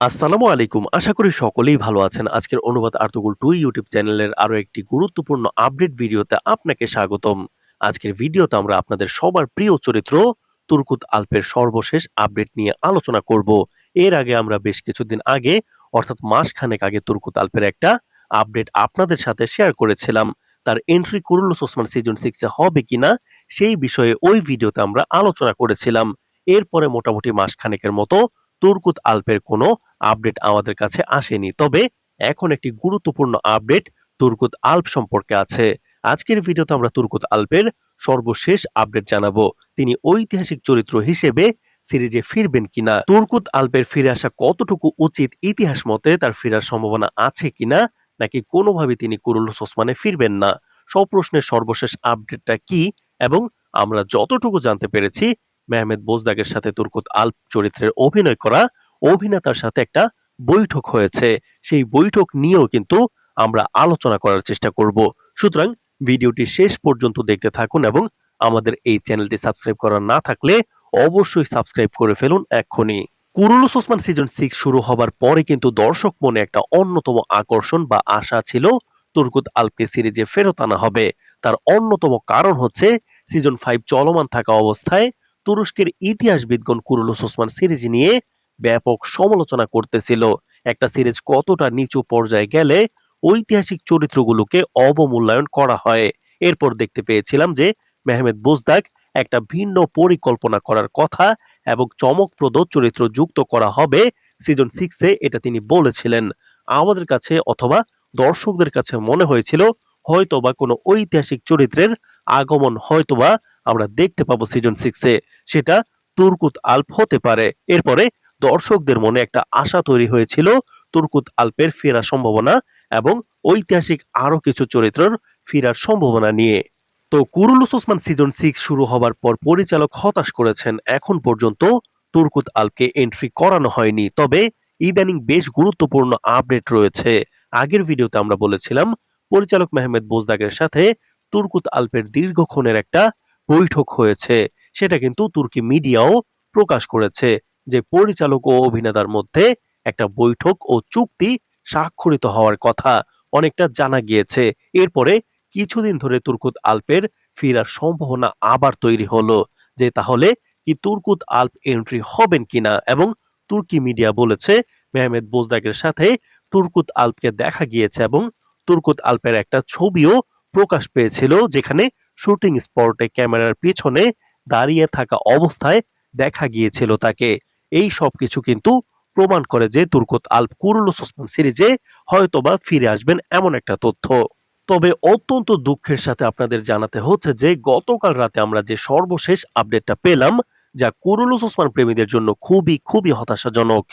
আসসালামু আলাইকুম। আশা করি সকলেই ভালো আছেন। আজকের অনুবাদ আর্তুগুল টু ইউটিউব চ্যানেলের আরও একটি গুরুত্বপূর্ণ আপডেট ভিডিওতে আপনাকে স্বাগতম। আজকের ভিডিওতে আমরা আপনাদের সবার প্রিয় চরিত্র তুর্কুত আলপের সর্বশেষ আপডেট নিয়ে আলোচনা করব। এর আগে আমরা বেশ কিছুদিন আগে, অর্থাৎ মাস খানেক আগে তুর্কুত আলপের একটা আপডেট আপনাদের সাথে শেয়ার করেছিলাম। তার এন্ট্রি কুরুল্লুস ওসমান সিজন সিক্সে হবে কিনা, সেই বিষয়ে ওই ভিডিওতে আমরা আলোচনা করেছিলাম। এরপরে মোটামুটি মাস খানেকের মতো তুর্কুত আলপের কোনো আপডেট আমাদের কাছে আসেনি। তবে এখন একটি গুরুত্বপূর্ণ আপডেট তুর্কুত আল্প সম্পর্কে আছে। আজকের ভিডিওতে আমরা তুর্কুত আল্পের সর্বশেষ আপডেট জানাব। তিনি ঐতিহাসিক চরিত্র হিসেবে সিরিজে ফিরবেন কিনা, তুর্কুত আল্পের ফিরে আসা কতটুকু উচিত ইতিহাস মতে তার ফেরার সম্ভাবনা আছে কিনা, নাকি কোনোভাবে তিনি কুরুল্লুস ওসমানে ফিরবেন না? সব প্রশ্নের সর্বশেষ আপডেটটা কি এবং আমরা যতটুকু জানতে পেরেছি মেহমেদ বোজদাগের সাথে তুর্কুত আল্প চরিত্রের অভিনয় করা অভিনেতার সাথে একটা বৈঠক হয়েছে। সেই বৈঠক নিয়েও কিন্তু আমরা আলোচনা করার চেষ্টা করব। সুতরাং ভিডিওটি শেষ পর্যন্ত দেখতে থাকুন এবং আমাদের এই চ্যানেলটি সাবস্ক্রাইব করা না থাকলে অবশ্যই সাবস্ক্রাইব করে ফেলুন এক্ষুনি। কুরুলুস ওসমান সিজন সিক্স শুরু হবার পরে কিন্তু দর্শক মনে একটা অন্যতম আকর্ষণ বা আশা ছিল তুর্কুত আলপকে সিরিজে ফেরত আনা হবে। তার অন্যতম কারণ হচ্ছে সিজন ফাইভ চলমান থাকা অবস্থায় তুরস্কের ইতিহাসবিদগণ কুরুলুস ওসমান সিরিজ নিয়ে ব্যাপক সমালোচনা করতেছিল। একটা সিরিজ কতটা নিচু পর্যায়ে গেলে ঐতিহাসিক চরিত্রগুলোকে অবমূল্যায়ন করা হয়। এরপর দেখতে পেয়েছিলাম যে মেহমেদ বুজদাক একটা ভিন্ন পরিকল্পনা করার কথা এবং চমকপ্রদ চরিত্র যুক্ত করা হবে সিজন সিক্সে, এটা তিনি বলেছিলেন। আমাদের কাছে অথবা দর্শকদের কাছে মনে হয়েছিল হয়তোবা কোনো ঐতিহাসিক চরিত্রের আগমন হয়তোবা আমরা দেখতে পাবো সিজন সিক্সে সেটা তুর্কুত আল্প হতে পারে। এরপরে দর্শকদের মনে একটা আশা তৈরি হয়েছিল, তুর্কুত আল্পের ফেরার সম্ভাবনা এবং ঐতিহাসিক আরও কিছু চরিত্রের ফেরার সম্ভাবনা নিয়ে। তো কুরুলুস ওসমান সিজন সিক্স শুরু হবার পর পরিচালক হতাশ করেছেন, এখন পর্যন্ত তুর্কুত আলপকে এন্ট্রি করানো হয়নি। তবে ইদানিং বেশ গুরুত্বপূর্ণ আপডেট রয়েছে। আগের ভিডিওতে আমরা বলেছিলাম, পরিচালক মেহমেদ বোজদাগের সাথে তুর্কুত আলপের দীর্ঘক্ষণের একটা বৈঠক হয়েছে। সেটা কিন্তু তুর্কি মিডিয়াও প্রকাশ করেছে যে পরিচালক ও অভিনেতার মধ্যে একটা বৈঠক ও চুক্তি স্বাক্ষরিত হওয়ার কথা অনেকটা জানা গিয়েছে। এরপরে কিছুদিন ধরে তুর্কুত আলপের ফেরার সম্ভাবনা আবার তৈরি হলো যে তাহলে কি তুর্কুত আল্প এন্ট্রি হবেন কিনা এবং তুর্কি মিডিয়া বলেছে মেহমেদ বোজদাগের সাথে তুর্কুত আল্পকে দেখা গিয়েছে এবং তুর্কুত আল্পের একটা ছবিও প্রকাশ পেয়েছিল যেখানে শুটিং স্পটে ক্যামেরার পিছনে দাঁড়িয়ে থাকা অবস্থায় দেখা গিয়েছিল তাকে। এই সব কিছু কিন্তু প্রমাণ করে যে তুর্কত আল্প কুরুলুস ওসমান সিরিজে হয়তোবা ফিরে আসবেন এমন একটা তথ্য। তবে অত্যন্ত দুঃখের সাথে আপনাদের জানাতে হচ্ছে যে গতকাল রাতে আমরা যে সর্বশেষ আপডেটটা পেলাম, যা কুরুলুস ওসমান প্রেমীদের জন্য খুবই খুবই হতাশাজনক,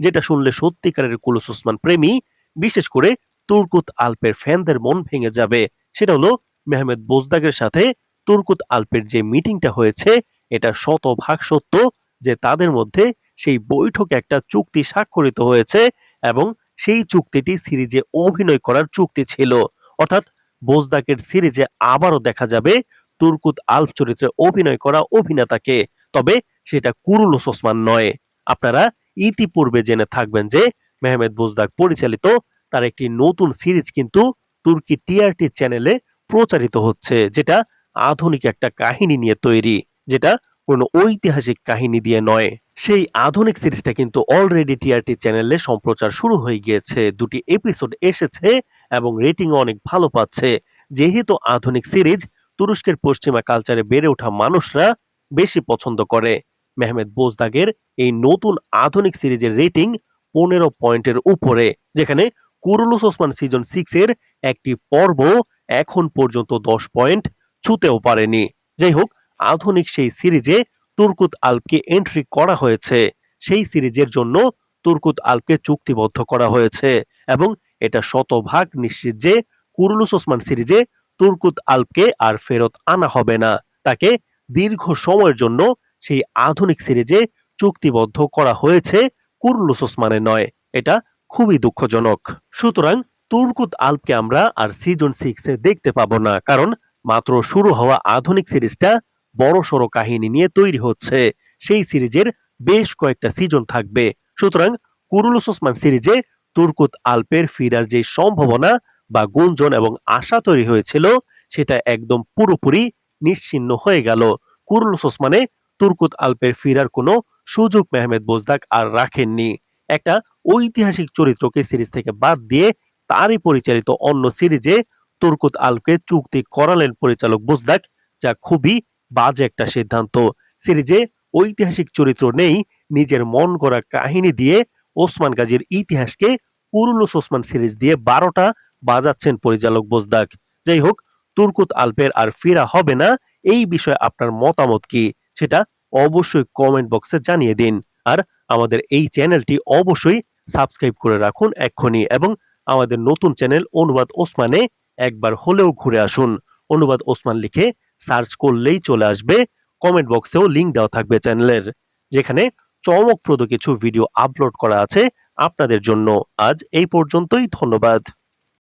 যেটা শুনলে সত্যিকারের কুলুস ওসমান প্রেমী, বিশেষ করে তুর্কুত আল্পের ফ্যানদের মন ভেঙে যাবে। সেটা হলো মেহমেদ বোজদাগের সাথে তুর্কুত আল্পের যে মিটিংটা হয়েছে, এটা শতভাগ সত্য যে তাদের মধ্যে সেই বৈঠকে একটা চুক্তি স্বাক্ষরিত হয়েছে এবং সেই চুক্তিটি সিরিজে অভিনয় করার চুক্তি ছিল। অর্থাৎ বোজদাকের সিরিজে আবারও দেখা যাবে তুর্কুত আলফ চরিত্রে অভিনয় করা অভিনেতাকে। তবে সেটা কুরুলুস ওসমান নয়। আপনারা ইতিপূর্বে জেনে থাকবেন যে মেহমেদ বোজদাক পরিচালিত তার একটি নতুন সিরিজ কিন্তু তুর্কি টিআরটি চ্যানেলে প্রচারিত হচ্ছে, যেটা আধুনিক একটা কাহিনী নিয়ে তৈরি, যেটা কোনো ঐতিহাসিক কাহিনী দিয়ে নয়। সেই আধুনিক সিরিজটা কিন্তু অলরেডি টিআরটি চ্যানেলে সম্প্রচার শুরু হয়ে গিয়েছে। দুটি এপিসোড এসেছে এবং রেটিং অনেক ভালো পাচ্ছে। যেহেতু আধুনিক সিরিজ, তুরস্কের পশ্চিমা কালচারে বেড়ে ওঠা মানুষরা বেশি পছন্দ করে। মেহমেদ বোজদাগের এই নতুন আধুনিক সিরিজের রেটিং পনেরো পয়েন্টের উপরে, যেখানে কুরুলুস ওসমান সিজন সিক্স এর একটি পর্ব এখন পর্যন্ত দশ পয়েন্ট ছুতেও পারেনি। যাই হোক, আধুনিক সেই সিরিজে তুর্কুত আলপকে এন্ট্রি করা হয়েছে। সেই সিরিজের জন্য তুর্কুত আলপকে চুক্তিবদ্ধ করা হয়েছে এবং এটা শতভাগ নিশ্চিত যে কুরুলুস ওসমান সিরিজে তুর্কুত আলপকে আর ফেরত আনা হবে না। তাকে দীর্ঘ সময়ের জন্য সেই আধুনিক সিরিজে চুক্তিবদ্ধ করা হয়েছে কুরুলুস ওসমানের নয়। এটা খুবই দুঃখজনক। সুতরাং তুর্কুত আলপকে আমরা আর সিজন সিক্সে দেখতে পাবো না, কারণ মাত্র শুরু হওয়া আধুনিক সিরিজটা বড় সড়ো কাহিনী নিয়ে তৈরি হচ্ছে। সেই সিরিজের বেশ কয়েকটা সিজন থাকবে। সুতরাং কুরুলুস ওসমান সিরিজে তুর্কুত আলপের ফিরার যে সম্ভাবনা বা গুঞ্জন এবং আশা তৈরি হয়েছিল, সেটা একদম পুরোপুরি নিশ্চিহ্ন হয়ে গেল। কুরুলুস ওসমানে তুর্কুত আলপের ফিরার কোনো সুযোগ মেহমেদ বোজদাক আর রাখেননি। একটা ঐতিহাসিক চরিত্রকে সিরিজ থেকে বাদ দিয়ে তারই পরিচালিত অন্য সিরিজে তুর্কুত আলপকে চুক্তি করালেন পরিচালক বোজদাক, যা খুবই বাজে একটা সিদ্ধান্ত। সিরিজে ঐতিহাসিক চরিত্র নেই, নিজের মন গড়া কাহিনী দিয়ে ওসমান গাজীর ইতিহাসকে কুরুলুস ওসমান সিরিজ দিয়ে বারোটা বাজাচ্ছেন পরিচালক বোজদাক। যাই হোক, তুর্কুত আলপের আর ফেরা হবে না, এই বিষয়ে আপনার মতামত কি? সেটা অবশ্যই কমেন্ট বক্সে জানিয়ে দিন। আর আমাদের এই চ্যানেলটি অবশ্যই সাবস্ক্রাইব করে রাখুন এক্ষুনি এবং আমাদের নতুন চ্যানেল অনুবাদ ওসমানে একবার হলেও ঘুরে আসুন। অনুবাদ ওসমান লিখে সার্চ করলেই চলে আসবে। কমেন্ট বক্সেও লিঙ্ক দেওয়া থাকবে চ্যানেলের, যেখানে চমকপ্রদ কিছু ভিডিও আপলোড করা আছে আপনাদের জন্য। আজ এই পর্যন্তই, ধন্যবাদ।